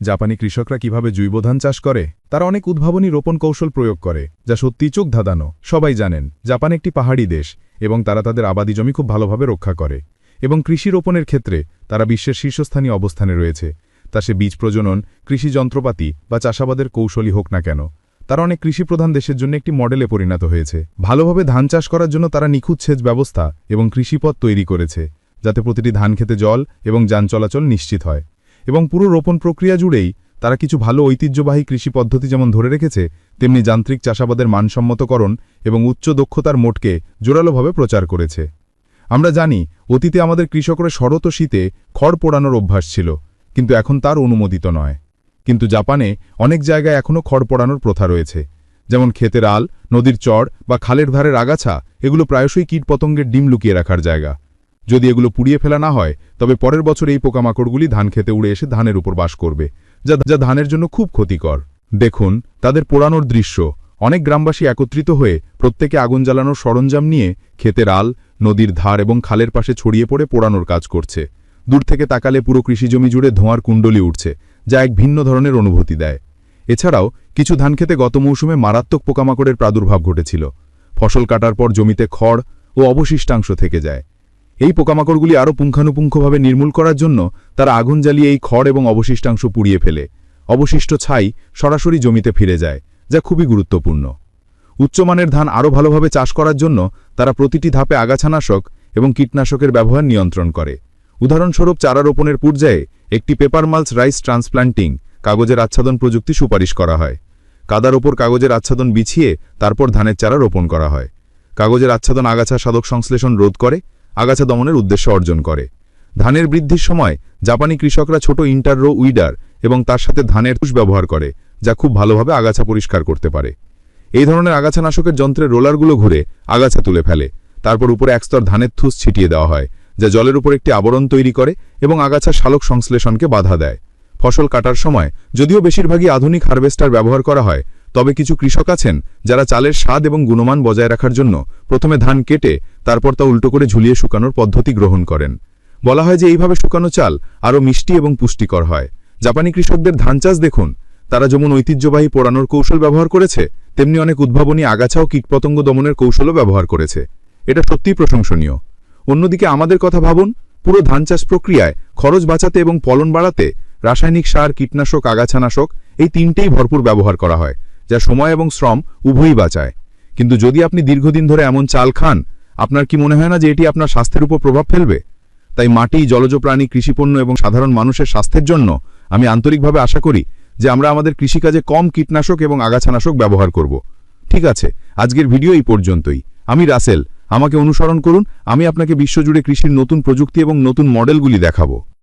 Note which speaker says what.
Speaker 1: জাপানি কৃষকরা কীভাবে জৈব ধান চাষ করে, তারা অনেক উদ্ভাবনী রোপণ কৌশল প্রয়োগ করে, যা সত্যি চোখ ধাঁধানো। সবাই জানেন, জাপান একটি পাহাড়ি দেশ এবং তারা তাদের আবাদি জমি খুব ভালোভাবে রক্ষা করে এবং কৃষি রোপণের ক্ষেত্রে তারা বিশ্বের শীর্ষস্থানীয় অবস্থানে রয়েছে। তা সে বীজ প্রজনন, কৃষি যন্ত্রপাতি বা চাষাবাদের কৌশলই হোক না কেন, তারা অনেক কৃষিপ্রধান দেশের জন্য একটি মডেলে পরিণত হয়েছে। ভালোভাবে ধান চাষ করার জন্য তারা নিখুঁত সেচ ব্যবস্থা এবং কৃষিপথ তৈরি করেছে, যাতে প্রতিটি ধান খেতে জল এবং যান চলাচল নিশ্চিত হয়। এবং পুরো রোপণ প্রক্রিয়া জুড়েই তারা কিছু ভালো ঐতিহ্যবাহী কৃষি পদ্ধতি যেমন ধরে রেখেছে, তেমনি যান্ত্রিক চাষাবাদের মানসম্মতকরণ এবং উচ্চ দক্ষতার মোটকে জোরালোভাবে প্রচার করেছে। আমরা জানি, অতীতে আমাদের কৃষকরা শরত শীতে খড় পোড়ানোর অভ্যাস ছিল, কিন্তু এখন তার অনুমোদিত নয়। কিন্তু জাপানে অনেক জায়গায় এখনও খড় পোড়ানোর প্রথা রয়েছে, যেমন ক্ষেতের আল, নদীর চর বা খালের ধারের আগাছা, এগুলো প্রায়শই কীটপতঙ্গের ডিম লুকিয়ে রাখার জায়গা। যদি এগুলো পুড়িয়ে ফেলা না হয়, তবে পরের বছর এই পোকামাকড়গুলি ধান খেতে উড়ে এসে ধানের উপর বাস করবে, যা যা ধানের জন্য খুব ক্ষতিকর। দেখুন, তাদের পোড়ানোর দৃশ্য। অনেক গ্রামবাসী একত্রিত হয়ে প্রত্যেকে আগুন জ্বালানোর সরঞ্জাম নিয়ে ক্ষেতের আল, নদীর ধার এবং খালের পাশে ছড়িয়ে পড়ে পোড়ানোর কাজ করছে। দূর থেকে তাকালে পুরো কৃষিজমি জুড়ে ধোঁয়ার কুণ্ডলি উঠছে, যা এক ভিন্ন ধরনের অনুভূতি দেয়। এছাড়াও, কিছু ধান খেতে গত মৌসুমে মারাত্মক পোকামাকড়ের প্রাদুর্ভাব ঘটেছিল। ফসল কাটার পর জমিতে খড় ও অবশিষ্টাংশ থেকে যায়। এই পোকামাকড়গুলি আরও পুঙ্খানুপুঙ্খভাবে নির্মূল করার জন্য তারা আগুন জ্বালিয়ে এই খড় এবং অবশিষ্টাংশ পুড়িয়ে ফেলে। অবশিষ্ট ছাই সরাসরি জমিতে ফিরে যায়, যা খুবই গুরুত্বপূর্ণ। উচ্চমানের ধান আরও ভালোভাবে চাষ করার জন্য তারা প্রতিটি ধাপে আগাছানাশক এবং কীটনাশকের ব্যবহার নিয়ন্ত্রণ করে। উদাহরণস্বরূপ চারা রোপণের পর্যায়ে একটি পেপার মালস রাইস ট্রান্সপ্লান্টিং কাগজের আচ্ছাদন প্রযুক্তি সুপারিশ করা হয়। কাদার ওপর কাগজের আচ্ছাদন বিছিয়ে তারপর ধানের চারা রোপণ করা হয়। কাগজের আচ্ছাদন আগাছা সাধক সংশ্লেষণ রোধ করে আগাছা দমনের উদ্দেশ্য অর্জন করে। ধানের বৃদ্ধির সময় জাপানি কৃষকরা ছোট ইন্টাররো উইডার এবং তার সাথে ধানের তুষ ব্যবহার করে, যা খুব ভালোভাবে আগাছা পরিষ্কার করতে পারে। এই ধরনের আগাছানাশকের যন্ত্রের রোলারগুলো ঘুরে আগাছা তুলে ফেলে। তারপর উপরে একস্তর ধানের থুস ছিটিয়ে দেওয়া হয়, যা জলের উপর একটি আবরণ তৈরি করে এবং আগাছা শালক সংশ্লেষণকে বাধা দেয়। ফসল কাটার সময়, যদিও বেশিরভাগই আধুনিক হারভেস্টার ব্যবহার করা হয় তবে কিছু কৃষক আছেন যারা চালের স্বাদ এবং গুণমান বজায় রাখার জন্য প্রথমে ধান কেটে, তারপর তা উল্টো করে ঝুলিয়ে শুকানোর পদ্ধতি গ্রহণ করেন। বলা হয় যে এইভাবে শুকানো চাল আরও মিষ্টি এবং পুষ্টিকর হয়। জাপানি কৃষকদের ধান চাষ দেখুন, তারা যেমন ঐতিহ্যবাহী পোড়ানোর কৌশল ব্যবহার করেছে, তেমনি অনেক উদ্ভাবনী আগাছা ও কীটপতঙ্গ দমনের কৌশলও ব্যবহার করেছে। এটা সত্যিই প্রশংসনীয়। অন্যদিকে আমাদের কথা ভাবুন, পুরো ধান চাষ প্রক্রিয়ায় খরচ বাঁচাতে এবং ফলন বাড়াতে রাসায়নিক সার, কীটনাশক, আগাছানাশক এই তিনটেই ভরপুর ব্যবহার করা হয়। যা সময় এবং শ্রম উভয়ই বাঁচায়। কিন্তু যদি আপনি দীর্ঘদিন ধরে এমন চাল খান, আপনার কি মনে হয় না যে এটি আপনার স্বাস্থ্যের উপর প্রভাব ফেলবে? তাই মাটি জলজ প্রাণী কৃষিপণ্য এবং সাধারণ মানুষের স্বাস্থ্যের জন্য আমি আন্তরিকভাবে আশা করি যে আমরা আমাদের কৃষিকাজে কম কীটনাশক এবং আগাছানাশক ব্যবহার করব। ঠিক আছে, আজকের ভিডিও এই পর্যন্তই। আমি রাসেল, আমাকে অনুসরণ করুন, আমি আপনাকে বিশ্বজুড়ে কৃষির নতুন প্রযুক্তি এবং নতুন মডেলগুলি দেখাবো।